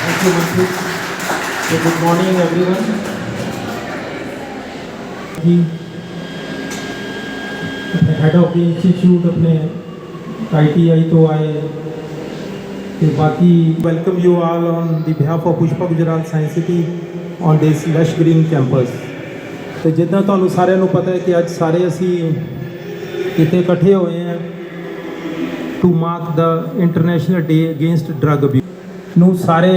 Thank you, Manpreet. So good morning, everyone. Ji head of the institute अपने ITI तो आए ਤੇ ਬਾਕੀ welcome you all on the behalf of Pushpa Gujral science city on this lush green campus ਤੇ ਜਿੱਦਾਂ ਤੁਹਾਨੂੰ ਸਾਰਿਆਂ ਨੂੰ ਪਤਾ ਹੈ ਕਿ ਅੱਜ ਸਾਰੇ ਅਸੀਂ ਇੱਥੇ ਇਕੱਠੇ ਹੋਏ ਹਾਂ to mark the international day against drug abuse ਨੂੰ ਸਾਰੇ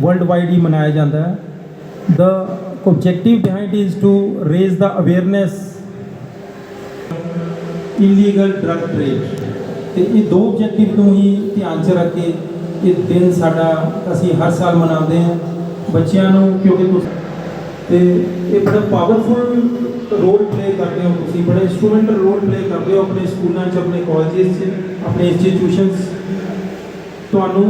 ਵਰਲਡ ਵਾਈਡ ਹੀ ਮਨਾਇਆ ਜਾਂਦਾ ਹੈ। The objective behind is to raise the awareness. Illegal drug trade. ਤੇ ਇਹ ਦੋ objective ਨੂੰ ਹੀ ਧਿਆਨ 'ਚ ਰੱਖ ਕੇ ਇਹ ਦਿਨ ਸਾਡਾ ਅਸੀਂ ਹਰ ਸਾਲ ਮਨਾਉਂਦੇ ਹਾਂ ਬੱਚਿਆਂ ਨੂੰ, ਕਿਉਂਕਿ ਤੁਸੀਂ ਤੇ ਇਹ ਬੜਾ ਪਾਵਰਫੁਲ ਰੋਲ ਪਲੇ ਕਰਦੇ ਹੋ ਤੁਸੀਂ, ਬੜਾ ਇਨਸਟਰੂਮੈਂਟਲ ਰੋਲ ਪਲੇ ਕਰਦੇ ਹੋ ਆਪਣੇ ਸਕੂਲਾਂ 'ਚ, ਆਪਣੇ ਕਾਲਜਿਸ 'ਚ, ਆਪਣੇ ਇੰਸਟੀਟਿਊਸ਼ਨਸ ਤੁਹਾਨੂੰ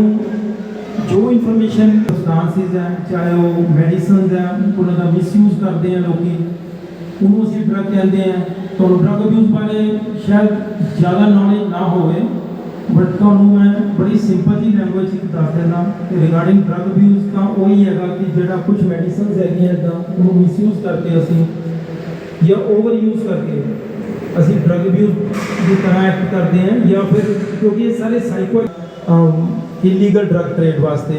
ਜੋ ਇਨਫੋਰਮੇਸ਼ਨ ਸਬਸਟੈਂਸਿਸ ਹੈ, ਚਾਹੇ ਉਹ ਮੈਡੀਸਿਨਸ ਹੈ, ਉਹਨਾਂ ਦਾ ਮਿਸਯੂਜ਼ ਕਰਦੇ ਆ ਲੋਕੀ, ਉਹਨੂੰ ਅਸੀਂ ਡਰਗ ਕਹਿੰਦੇ ਆ। ਤੁਹਾਨੂੰ ਡਰਗ ਅਬਿਊਜ਼ ਬਾਰੇ ਸ਼ਾਇਦ ਜ਼ਿਆਦਾ ਨੌਲੇਜ ਨਾ ਹੋਵੇ ਬਟ ਤੁਹਾਨੂੰ ਮੈਂ ਬੜੀ ਸਿੰਪਲ ਜੀ ਲੈਂਗੁਏਜ ਵਿੱਚ ਦੱਸ ਦਿੰਦਾ ਕਿ ਰਿਗਾਰਡਿੰਗ ਡਰਗ ਅਬਿਊਜ਼ ਤਾਂ ਉਹੀ ਹੈਗਾ ਕਿ ਜਿਹੜਾ ਕੁਝ ਮੈਡੀਸਿਨਸ ਹੈਗੀਆਂ ਇਦਾਂ ਉਹਨੂੰ ਮਿਸਯੂਜ਼ ਕਰਕੇ ਅਸੀਂ ਜਾਂ ਓਵਰ ਯੂਜ਼ ਕਰਕੇ ਅਸੀਂ ਡਰਗ ਅਬਿਊਜ਼ ਦੀ ਤਰ੍ਹਾਂ ਐਕਟ ਕਰਦੇ ਹਾਂ ਜਾਂ ਫਿਰ ਕਿਉਂਕਿ ਇਹ ਸਾਰੇ ਸਾਈਕੋ ਇਲੀਗਲ ਡਰਗ ਟ੍ਰੇਡ ਵਾਸਤੇ।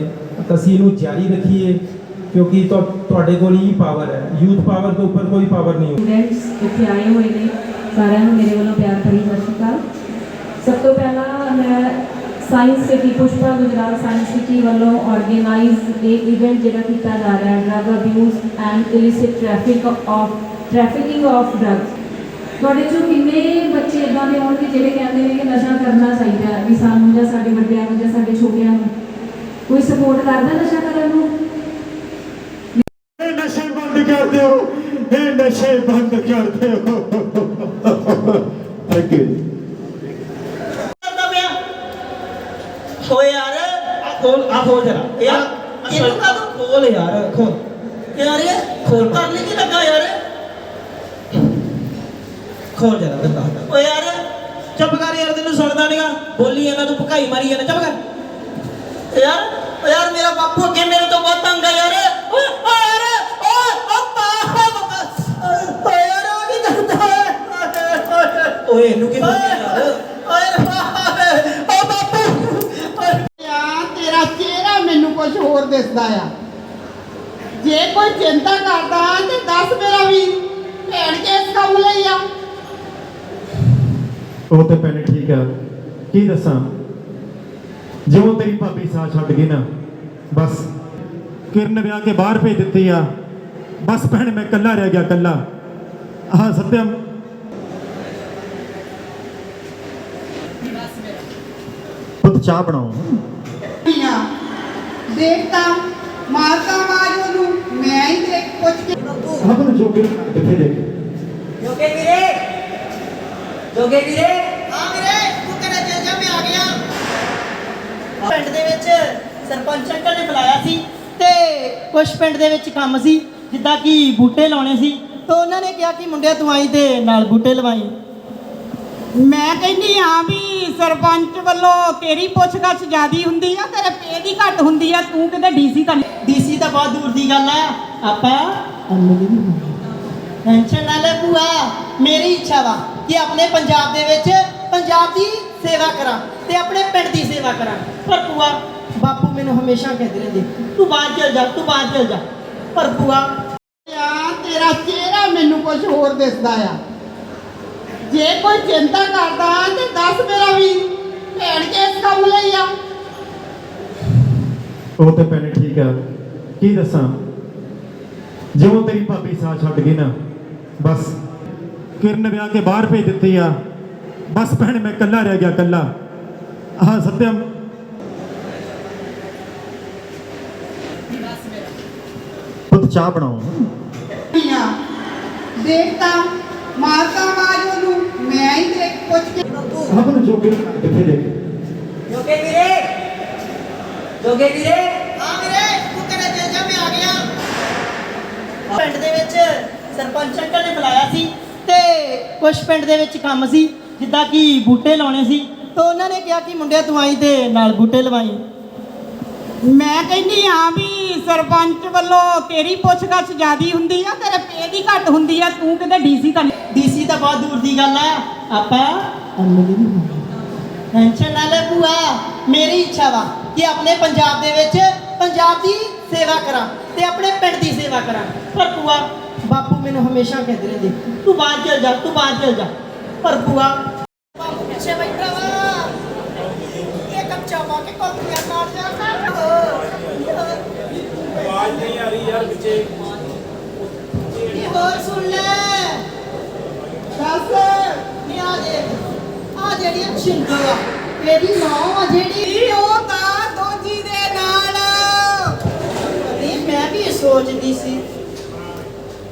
ਅਸੀਂ ਇਹਨੂੰ ਜਾਰੀ ਰੱਖੀਏ, ਕਿਉਂਕਿ ਤੁਹਾਡੇ ਕੋਲ ਹੀ ਪਾਵਰ ਹੈ। ਯੂਥ ਪਾਵਰ ਤੋਂ ਉੱਪਰ ਕੋਈ ਪਾਵਰ ਨਹੀਂ ਸਟੂਡੈਂਟਸ ਇੱਥੇ ਆਏ ਹੋਏ ਨੇ। ਸਾਰਿਆਂ ਨੂੰ ਮੇਰੇ ਵੱਲੋਂ ਪਿਆਰ ਭਰੀ ਸਤਿ ਸ਼੍ਰੀ ਅਕਾਲ। ਸਭ ਤੋਂ ਪਹਿਲਾਂ ਮੈਂ science city Pushpa Gujral science city ਵੱਲੋਂ ਆਰਗੇਨਾਈਜ਼ ਇਹ ਇਵੈਂਟ ਜਿਹੜਾ ਕੀਤਾ ਜਾ ਰਿਹਾ ਹੈ drug abuse and illicit traffic of trafficking of drugs ਤੁਹਾਡੇ ਚੋਂ ਕਿੰਨੇ ਬੱਚੇ ਇਦਾਂ ਦੇ ਹੋਣਗੇ ਜਿਹੜੇ ਕਹਿੰਦੇ ਨੇ ਕਿ ਨਸ਼ਾ ਕਰਨਾ ਚਾਹੀਦਾ ਹੈ? ਵੀ ਸਾਨੂੰ ਜਾਂ ਸਾਡੇ ਵੱਡਿਆਂ ਨੂੰ ਜਾਂ ਸਾਡੇ ਛੋਟਿਆਂ ਨੂੰ? ਕੋਈ ਸਪੋਰਟ ਕਰਦਾ ਨਸ਼ਾ ਕਰਨ ਨੂੰ? ਇਹ ਨਸ਼ੇ ਬੰਦ ਕਰ ਦਿਓ। ਇਹ ਨਸ਼ੇ ਬੰਦ ਕਰ ਦਿਓ। ਥੈਂਕ ਯੂ ਕਰਦਾ ਪਿਆ ਓ ਯਾਰ ਆ ਖੋਲ ਆ ਖੋਲ ਜਰਾ। ਯਾਰ ਇਹਨੂੰ ਕਾ ਤੂੰ ਖੋਲ ਯਾਰ ਖੋਲ। ਯਾਰ ਇਹ ਖੋਲ। ਕਰਨ ਕੀ ਲੱਗਾ ਯਾਰ। ਖੋਲ ਜਰਾ ਬੰਦਾ ਓ ਯਾਰ, ਚੁੱਪ ਕਰ ਯਾਰ, ਤੈਨੂੰ ਸੁਣਦਾ ਨਹੀਂਗਾ ਬੋਲੀ ਜਾਂਦਾ, ਤੂੰ ਭਕਾਈ ਮਾਰੀ ਜਾਂਦਾ, ਚੁੱਪ ਕਰ। ਯਾਰ ਓ ਯਾਰ, ਮੇਰਾ ਬਾਪੂ ਅੱਗੇ ਮੇਰੇ ਤੋਂ ਬਹੁਤ ਤੰਗ ਹੈ ਯਾਰ। ਓ ਯਾਰ ਓ ਓ ਓ ਯਾਰ ਉਹ ਕੀ ਕਰਦਾ ਹੈ? ਓਏ, ਇਹਨੂੰ ਕੀ ਯਾਰ? ਓਏ ਓ ਬਾਪੂ। ਆ ਤੇਰਾ ਚਿਹਰਾ ਮੈਨੂੰ ਕੁਝ ਹੋਰ ਦਿਸਦਾ ਆ। ਜੇ ਕੋਈ ਚਿੰਤਾ ਕਰਦਾ, ਤੇ ਦੱਸ ਮੇਰਾ ਵੀ। ਭੈਣ ਕੇ ਇਸ ਕੰਮ ਲਈ ਆ। ਉਹ ਤੇ ਭੈਣੇ ਠੀਕ ਆ। ਕੀ ਦੱਸਾਂ? ਜਿਉਂ ਤੇਰੀ ਭਾਬੀ ਸਾਹ ਛੱਡ ਗਈ ਨਾ ਬਸ। ਕਿਰਨ ਵਿਆਹ ਕੇ ਬਾਹਰ ਭੇਜ ਦਿੱਤੀ ਆ। ਬਸ ਭੈਣ ਮੈਂ ਇਕੱਲਾ ਰਹਿ ਗਿਆ ਇਕੱਲਾ। ਆਹ ਸਤਿਅਮ ਪੁੱਤ ਚਾਹ ਬਣਾਓ। ਆ ਦੇਖ ਤਾਂ ਮਾਰਤਾ ਆਵਾਜ਼ ਉਹਨੂੰ। ਮੈਂ ਹੀ ਦੇਖ ਪੁੱਛ ਕੇ ਆਪਣ ਜੋਗੇ ਕਿੱਥੇ ਦੇ ਜੋਗੇ ਵੀਰੇ। ਜੋਗੇ ਵੀਰੇ? ਹਾਂ ਵੀਰੇ ਤੂੰ ਕਿਹੜਾ ਚੱਲ ਜਾ ਮੈਂ ਆ ਗਿਆ। ਪਿੰਡ ਦੇ ਵਿੱਚ ਸਰਪੰਚ ਅੰਕਲ ਨੇ ਬੁਲਾਇਆ ਸੀ ਤੇ ਕੁਝ ਪਿੰਡ ਦੇ ਵਿੱਚ ਕੰਮ ਸੀ ਜਿੱਦਾਂ ਕਿ ਬੂਟੇ ਲਾਉਣੇ ਸੀ। ਤਾਂ ਉਹਨਾਂ ਨੇ ਕਿਹਾ ਕਿ ਮੁੰਡਿਆ ਤੂੰ ਆਈ ਤੇ ਨਾਲ ਬੂਟੇ ਲਵਾਈ। ਮੈਂ ਕਹਿੰਦੀ ਆ ਵੀ ਸਰਪੰਚ ਵੱਲੋਂ ਤੇਰੀ ਪੁੱਛਗਛ ਜ਼ਿਆਦੀ ਹੁੰਦੀ ਆ ਤੇਰੇ ਪੇ ਦੀ ਘੱਟ ਹੁੰਦੀ ਆ ਤੂੰ ਕਿਤੇ ਡੀਸੀ ਤਾਂ ਡੀਸੀ ਤਾਂ ਬਹੁਤ ਦੂਰ ਦੀ ਗੱਲ ਆ। ਆਪਾਂ ਐਮਐਲਏ ਵੀ ਟੈਨਸ਼ਨ ਨਾ ਲੈ ਭੂਆ। ਮੇਰੀ ਇੱਛਾ ਵਾ ਕਿ ਆਪਣੇ ਪੰਜਾਬ ਦੇ ਵਿੱਚ ਪੰਜਾਬ ਦੀ ਸੇਵਾ ਕਰਾਂ ਤੇ ਆਪਣੇ ਪਿੰਡ ਦੀ ਸੇਵਾ ਕਰਾਂ। ਪਰ ਭੂਆ ਬਾਪੂ ਮੈਨੂੰ ਹਮੇਸ਼ਾ ਕਹਿੰਦੇ ਰਹਿੰਦੇ ਤੂੰ ਬਾਹਰ ਚਲ ਜਾ ਤੂੰ ਬਾਹਰ ਚਲ ਜਾ। ਪਰ ਭੂਆ ਆ ਤੇਰਾ ਚਿਹਰਾ ਮੈਨੂੰ ਕੁਝ ਹੋਰ ਦਿਸਦਾ ਆ। ਜੇ ਕੋਈ ਚਿੰਤਾ ਕਰਦਾ ਤੇ ਦੱਸ ਮੇਰਾ ਵੀ ਭੈਣ ਕੇ ਇਸ ਕੰਮ ਲਈ ਆ। ਉਹ ਤੇ ਭੈਣੇ ਠੀਕ ਆ। ਕੀ ਦੱਸਾਂ? ਜਿਉਂ ਤੇਰੀ ਭਾਬੀ ਸਾਹ ਛੱਡ ਗਈ ਨਾ ਬਸ। ਕਿਰਨ ਵਿਆਹ ਕੇ ਬਾਹਰ ਭੇਜ ਦਿੱਤੀ ਆ। ਬਸ ਭੈਣ ਮੈਂ ਇਕੱਲਾ ਰਹਿ ਗਿਆ ਇਕੱਲਾ। ਆਹ ਸਤਿਅਮ। ਪੁੱਤ ਚਾਹ ਬਣਾਓ। ਆ ਦੇਖ ਤਾਂ ਮਾਰਤਾ ਆਵਾਜ਼ ਉਹਨੂੰ ਮੈਂ ਹੀ ਦੇਖ ਪੁੱਛ ਕੇ ਆਪਣ ਜੋਗੇ ਕਿੱਥੇ ਦੇ ਜੋਗੇ ਵੀਰੇ। ਜੋਗੇ ਵੀਰੇ। ਹਾਂ ਵੀਰੇ ਤੂੰ ਕਿਹੜਾ ਚੱਲ ਜਾ ਮੈਂ ਆ ਗਿਆ। ਪਿੰਡ ਦੇ ਵਿੱਚ ਸਰਪੰਚ ਅੰਕਲ ਨੇ ਬੁਲਾਇਆ ਸੀ ਤੇ ਕੁਝ ਪਿੰਡ ਦੇ ਵਿੱਚ ਕੰਮ ਸੀ ਜਿੱਦਾਂ ਕਿ ਬੂਟੇ ਲਾਉਣੇ ਸੀ ਤਾਂ ਉਹਨਾਂ ਨੇ ਕਿਹਾ ਕਿ ਮੁੰਡਿਆ ਤੂੰ ਆਈ ਤੇ ਨਾਲ ਬੂਟੇ ਲਵਾਈ। ਮੈਂ ਕਹਿੰਦੀ ਆ ਵੀ ਸਰਪੰਚ ਵੱਲੋਂ ਤੇਰੀ ਪੁੱਛਗਛ ਜ਼ਿਆਦੀ ਹੁੰਦੀ ਆ ਤੇਰੇ ਪੇ ਦੀ ਘੱਟ ਹੁੰਦੀ ਆ ਤੂੰ ਕਿਤੇ ਡੀਸੀ ਤਾਂ ਡੀਸੀ ਤਾਂ ਬਹੁਤ ਦੂਰ ਦੀ ਗੱਲ ਆ। ਆਪਾਂ ਟੈਨਸ਼ਨ ਨਾ ਲੈ ਭੂਆ ਮੇਰੀ ਇੱਛਾ ਵਾ ਕਿ ਆਪਣੇ ਪੰਜਾਬ ਦੇ ਵਿੱਚ ਪੰਜਾਬ ਦੀ ਸੇਵਾ ਕਰਾਂ ਤੇ ਆਪਣੇ ਪਿੰਡ ਦੀ ਸੇਵਾ ਕਰਾਂ। ਪਰ ਭੂਆ ਬਾਪੂ ਮੈਨੂੰ ਹਮੇਸ਼ਾ ਕਹਿੰਦੇ ਰਹਿੰਦੇ ਤੂੰ ਬਾਹਰ ਚਲ ਜਾ ਤੂੰ ਬਾਹਰ ਚਲ ਜਾ। ਪਰ ਭੂਆ ਬਾਪੂ ਪਿੱਛੇ ਬੈਠਾ ਵਾ ਇਹ ਕੱਚਾ ਪਾ ਕੇ ਕੋਲੀਆਂ ਮਾਰ ਜਾ ਆਵਾਜ਼ ਨਹੀਂ ਆ ਰਹੀ ਯਾਰ ਪਿੱਛੇ। ਇਹ ਹੋਰ ਸੁਣ ਲੈ। ਦੱਸ। ਨੀ ਆ ਦੇ ਆ ਜਿਹੜੀ ਛਿੰਦੋ ਆ ਇਹਦੀ ਮਾਂ ਆ ਜਿਹੜੀ। ਉਹ ਤਾਂ ਦੋਜੀ ਦੇ ਨਾਲ। ਨਹੀਂ ਮੈਂ ਵੀ ਸੋਚਦੀ ਸੀ।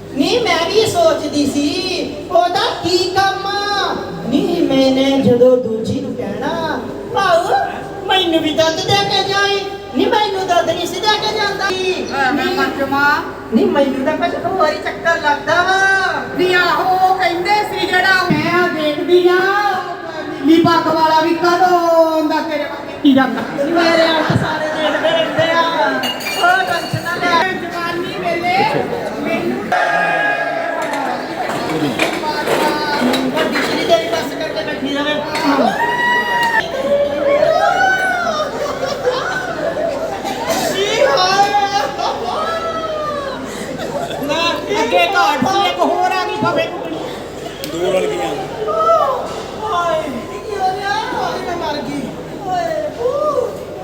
ਨਹੀਂ ਮੈਂ ਵੀ ਸੋਚਦੀ ਸੀ ਉਹਦਾ ਕੀ ਕੰਮ? ਆ ਨਹੀਂ ਮੈਨੇ ਜਦੋਂ ਦੂਜੀ ਨੂੰ ਕਹਿਣਾ ਭਾਉ ਮੈਨੂੰ ਵੀ ਦੁੱਧ ਦੇ ਕੇ ਜਾਈ। ਨਹੀਂ ਮੈਨੂੰ ਦੁੱਧ ਨਹੀਂ ਸੀ ਦੇ ਕੇ ਜਾਂਦਾ। ਮੈਂ ਨਹੀਂ ਮਰਜਮਾ ਨਹੀਂ ਮੈਨੂੰ ਤਾਂ ਕੁਝ ਹੋਰ ਹੀ ਚੱਕਰ ਲੱਗਦਾ ਵਾ। ਵੀ ਆਹੋ ਕਹਿੰਦੇ ਸੀ ਜਿਹੜਾ ਮੈਂ ਆ ਦੇਖਦੀ ਆ ਨੀਲੀ ਪੱਗ ਵਾਲਾ ਵੀ ਕਦੋਂ ਦਾ ਤੇਰੇ ਵੱਲ ਕੀ ਜਾਂਦਾ ਮੇਰੇ ਆਲ ਸਾਰੇ ਦੇਖਦੇ ਰਹਿੰਦੇ ਆ। ਉਹ ਅੱਗੇ ਘਾਟ ਸੀ ਇੱਕ ਹੋਰ ਆ ਗਈ ਫਵੇ ਕੁੱਟਣੀ। ਹਾਏ ਕੀ ਹੋ ਗਿਆ ਹਾਏ ਮੈਂ ਮਰ ਗਈ। ਓਏ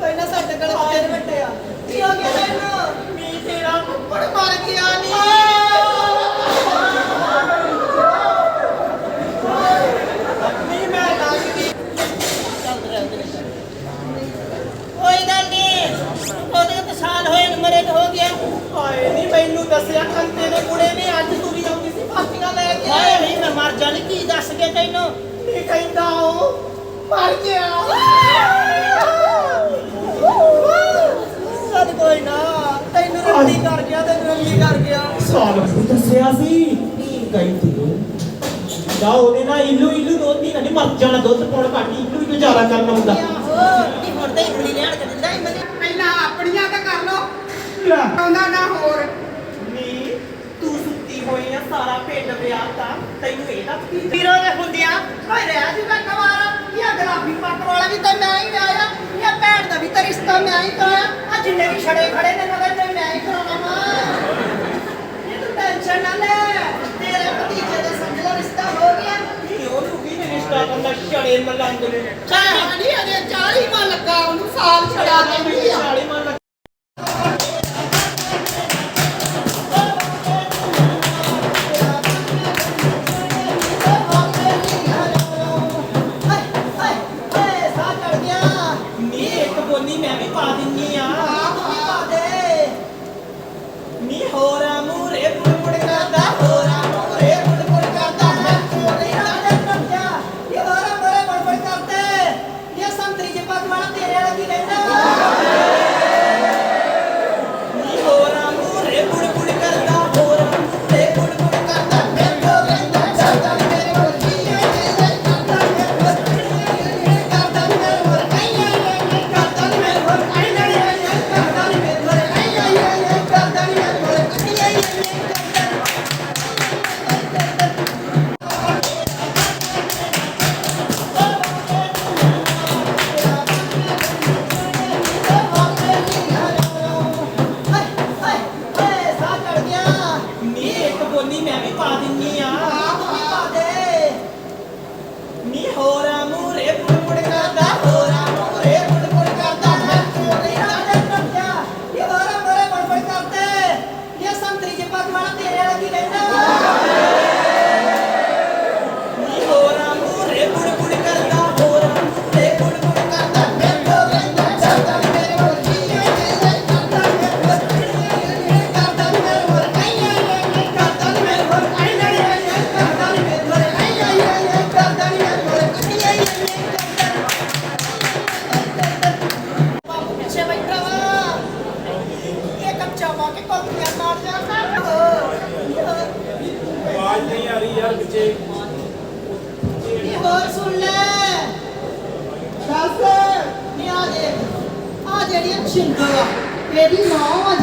ਓਏ ਨਾ ਸਾਡੇ ਗਲ ਫੇਰ ਵੱਟੇ ਆ। ਕੀ ਹੋ ਗਿਆ ਤੈਨੂੰ? ਮੀ ਤੇਰਾ ਕੁੱਪੜ ਮਰ ਗਿਆ ਨਹੀਂ ਮੈਂ ਲੱਗ ਗਈ ਕੋਈ ਗੱਲ ਨਹੀਂ ਉਹਦੇ ਤਾਂ ਸਾਲ ਹੋਏ ਨੇ ਮਰੇ ਨੂੰ ਹੋ ਗਿਆ ਹਾਏ ਨਹੀਂ ਮੈਨੂੰ ਦੱਸਿਆ ਖੰਤੇ ਦੇ ਕੁੜੇ ਨੇ ਅੱਜ ਤੂੰ ਵੀ ਆਉਂਦੀ ਸੀ ਪਾਤੀਆਂ ਲੈ ਕੇ। ਹਾਏ ਨਹੀਂ ਮੈਂ ਮਰ ਜਾਣੀ ਕੀ ਦੱਸ ਕੇ ਤੈਨੂੰ? ਨਹੀਂ ਕਹਿੰਦਾ ਉਹ? ਮਰ ਗਿਆ। ਸਦ ਕੋਈ ਨਾ ਤੈਨੂੰ ਰੰਡੀ ਕਰ ਗਿਆ ਤੈਨੂੰ ਰੰਡੀ ਕਰ ਗਿਆ। ਸਾਲ ਦੱਸਿਆ ਸੀ। ਗਈ ਤੀ? ਦਾ ਉਹਦੇ ਨਾਲ ਇਲੂ ਇਲੂ ਦੋਤੀ ਨਾ ਨਹੀਂ ਮਰ ਜਾਣਾ ਦੁੱਧ ਪਾਉਣ ਘਾਟੀ ਇਲੂ ਹੀ ਗੁਜ਼ਾਰਾ ਕਰਨਾ ਹੁੰਦਾ। ਆਹੋ ਨਹੀਂ ਹੁਣ ਤੇ ਇਮਲੀ ਲੈਣ ਕੇ ਦਿੰਦਾ ਇਮਲੀ ਪਹਿਲਾਂ ਆਪਣੀਆਂ ਤਾਂ ਕਰ ਲੋ ਆਉਂਦਾ ਨਾ ਹੋਰ। ਨੀ ਤੂੰ ਸੁੱਤੀ ਹੋਈ ਆ ਸਾਰਾ ਪਿੰਡ ਵਿਆਹਤਾ ਤੈਨੂੰ ਇਹ ਨਾ ਕੀ ਵੀਰੋ ਦੇ ਹੁੰਦਿਆਂ ਓਏ ਰਹਿ ਜੀ ਮੈਂ ਕਵਾਰਾ ਇਹ ਗੁਲਾਬੀ ਪੱਟ ਵਾਲਾ ਵੀ ਤਾਂ ਮੈਂ ਹੀ ਵਿਆਹਿਆ ਇਹ ਭੈਣ ਦਾ ਵੀ ਤਾਂ ਰਿਸ਼ਤਾ ਮੈਂ ਹੀ ਕਰਾਇਆ। ਆ ਜਿੰਨੇ ਵੀ ਛੜੇ ਖੜੇ ਨੇ ਮਗਰ ਤੇ ਮੈਂ ਹੀ ਕਰਾਉਣਾ ਵਾ। ਇਹ ਤੂੰ ਟੈਨਸ਼ਨ ਨਾ ਲੈ। ਤੇਰੇ ਭਤੀਜੇ ਦਾ ਸਮਝ ਲੈ ਰਿਸ਼ਤਾ ਹੋ ਗਿਆ। ਕੀ ਉਹਨੂੰ ਕੀ ਨੇ ਰਿਸ਼ਤਾ ਕਰਨਾ ਛੜੇ ਮਲੰਗ ਨੇ। ਚਾਹ ਨਹੀਂ ਅਜੇ 40 ਮਾ ਲੱਗਾ। ਉਹਨੂੰ ਸਾਲ ਛੜਾ ਦਿੰਦੀ ਆ।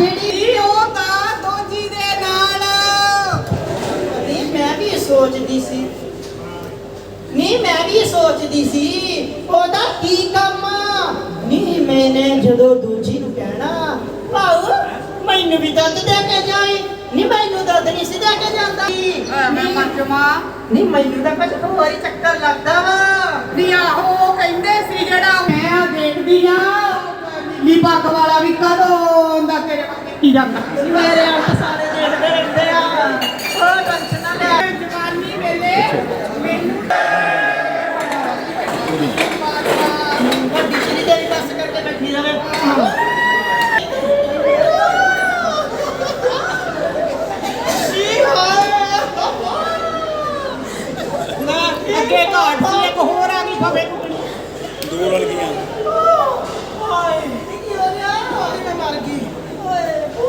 ਜਿਹੜੀ ਉਹ ਤਾਂ ਦੋਜੀ ਦੇ ਨਾਲ। ਨਹੀਂ ਮੈਂ ਵੀ ਇਹ ਸੋਚਦੀ ਸੀ। ਨਹੀਂ ਮੈਂ ਵੀ ਇਹ ਸੋਚਦੀ ਸੀ ਉਹਦਾ ਕੀ ਕੰਮ? ਆ ਨਹੀਂ ਮੈਨੇ ਜਦੋਂ ਦੂਜੀ ਨੂੰ ਕਹਿਣਾ ਭਾਉ ਮੈਨੂੰ ਵੀ ਦੁੱਧ ਦੇ ਕੇ ਜਾਈ। ਨਹੀਂ ਮੈਨੂੰ ਦੁੱਧ ਨਹੀਂ ਸੀ ਦੇ ਕੇ ਜਾਂਦਾ। ਮੈਂ ਨਹੀਂ ਮਰਜਮਾ ਨਹੀਂ ਮੈਨੂੰ ਤਾਂ ਕੁਝ ਹੋਰ ਹੀ ਚੱਕਰ ਲੱਗਦਾ ਵਾ। ਵੀ ਆਹੋ ਉਹ ਕਹਿੰਦੇ ਸੀ ਜਿਹੜਾ ਮੈਂ ਆ ਦੇਖਦੀ ਆ ਵਾਲਾ ਵੀ ਕਦੋਂ ਦਾ ਤੇਰੇ ਵੱਲ ਕੀ ਜਾਂਦਾ ਮੇਰੇ ਆਪ ਸਾਰੇ ਦੇਖਦੇ ਰਹਿੰਦੇ ਆ ਉਹ ਟੈਨਸ਼ਨ ਨਾ ਲੈ ਜਵਾਨੀ ਵੇਲੇ ਮੈਨੂੰ ਵੱਡੀ ਜਿਹੜੀ ਤੇਰੀ ਬੱਸ ਕਰਕੇ ਬੈਠੀ ਰਵੇ ਨਾ ਅੱਗੇ ਘਾਟ ਸੀ ਇੱਕ ਹੋਰ ਆ ਗਈ ਫਵੇ ਹਾਏ ਕੀ ਹੋ ਗਿਆ ਹਾਏ ਮੈਂ ਮਰ ਗਈ ਓਏ ਊ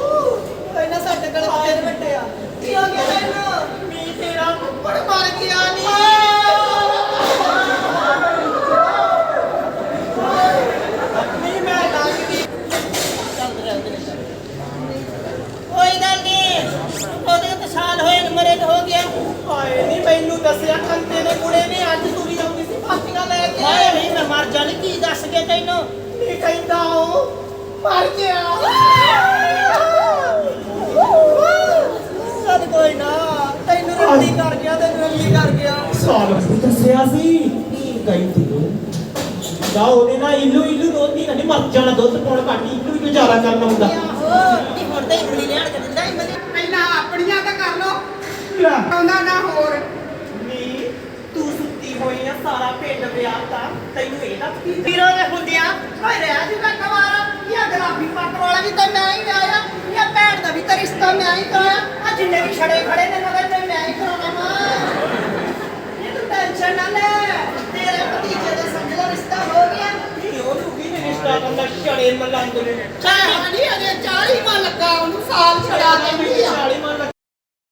ਇਹਨਾਂ ਸਾਡੇ ਕੋਲ ਤੇਰੇ ਵੱਡੇ ਆ ਕੀ ਹੋ ਗਿਆ ਤੈਨੂੰ ਮੀ ਤੇਰਾ ਕੁੱਪੜ ਮਰ ਗਿਆ ਨਹੀਂ ਮੈਂ ਲੰਘ ਗਈ ਕੋਈ ਗੱਲ ਨਹੀਂ ਉਹਦੇ ਤਾਂ ਸਾਲ ਹੋਏ ਨੇ ਮਰੇ ਤੇ ਹੋ ਗਿਆ ਹਾਏ ਨਹੀਂ ਮੈਨੂੰ ਦੱਸਿਆ ਕੰਤੇ ਦੇ ਕੁੜੇ ਨੇ ਅੱਜ ਤੁਰੀ ਆਉਂਦੀ ਸੀ ਫਾਟੀਆਂ ਲੈ ਕੇ ਹਾਏ ਨਹੀਂ ਮੈਂ ਮਰ ਜਾਣੀ ਕੀ ਦੱਸ ਕੇ ਤੈਨੂੰ? ਨਹੀਂ ਕਹਿੰਦਾ ਉਹ? ਮਰ ਗਿਆ ਚੱਲ ਕੋਈ ਨਾ ਤੈਨੂੰ ਰੱਲੀ ਕਰ ਗਿਆ ਤੈਨੂੰ ਰੱਲੀ ਕਰ ਗਿਆ ਸਾਲ ਵੀ ਦੱਸਿਆ ਸੀ ਕੀ ਕਹਿੰਦੀ ਜਾ ਉਹਦੇ ਨਾਲ ਇਲੂ ਇਲੂ ਰੋਂਦੀ ਨਹੀਂ ਮਰ ਜਾਣਾ ਦੁੱਧ ਪਾਉਣ ਘੱਟ ਇਲੂ ਇਲੂ ਜ਼ਿਆਦਾ ਕਰਨਾ ਹੁੰਦਾ ਆਹੋ ਨਹੀਂ ਹੁਣ ਤਾਂ ਇਮਲੀ ਲਿਆਣ ਕੇ ਦਿੰਦਾ ਇਮਲੀ ਪਹਿਲਾਂ ਆਪਣੀਆਂ ਤਾਂ ਕਰ ਲੋ। ਆਉਂਦਾ ਨਾ ਹੋਰ। ਨੀ ਤੂੰ ਸੁੱਤੀ ਹੋਈ ਆ ਸਾਰਾ ਪਿੰਡ ਵਿਆਹਤਾ ਤੈਨੂੰ ਇਹ ਦੱਸ ਕੀ ਵੀਰੋ ਦੇ ਹੁੰਦਿਆਂ ਓਏ ਰਹਿ ਜੂਗਾ ਕਵਾਰਾ ਇਹ ਗਲਾਬੀ ਪੱਟ ਵਾਲਾ ਵੀ ਤਾਂ ਮੈਂ ਹੀ ਵਿਆਹਿਆ ਇਹ ਭੈਣ ਦਾ ਵੀ ਤਾਂ ਰਿਸ਼ਤਾ ਮੈਂ ਹੀ ਕਰਾਇਆ ਆ ਜਿੰਨੇ ਵੀ ਛੜੇ ਖੜੇ ਨੇ ਉਹਨਾਂ ਦੇ ਮੈਂ ਹੀ ਕਰਾਉਣਾ ਵਾ ਇਹ ਤੂੰ ਟੈਨਸ਼ਨ ਨਾ ਲੈ ਤੇਰੇ ਭਤੀਜੇ ਦਾ ਸਮਝ ਲੈ ਰਿਸ਼ਤਾ ਹੋ ਗਿਆ। ਨਹੀਂ ਉਹਨੂੰ ਕੀ ਨੇ ਰਿਸ਼ਤਾ ਕਰਨਾ ਛੜੇ ਮਲੰਗ ਨੇ ਨਹੀਂ ਅਜੇ 40 ਮਾ ਲੱਗਾ ਉਹਨੂੰ ਸਾਲ ਛੜਾ ਦਿੰਦੀ ਆ 40 ਮਨ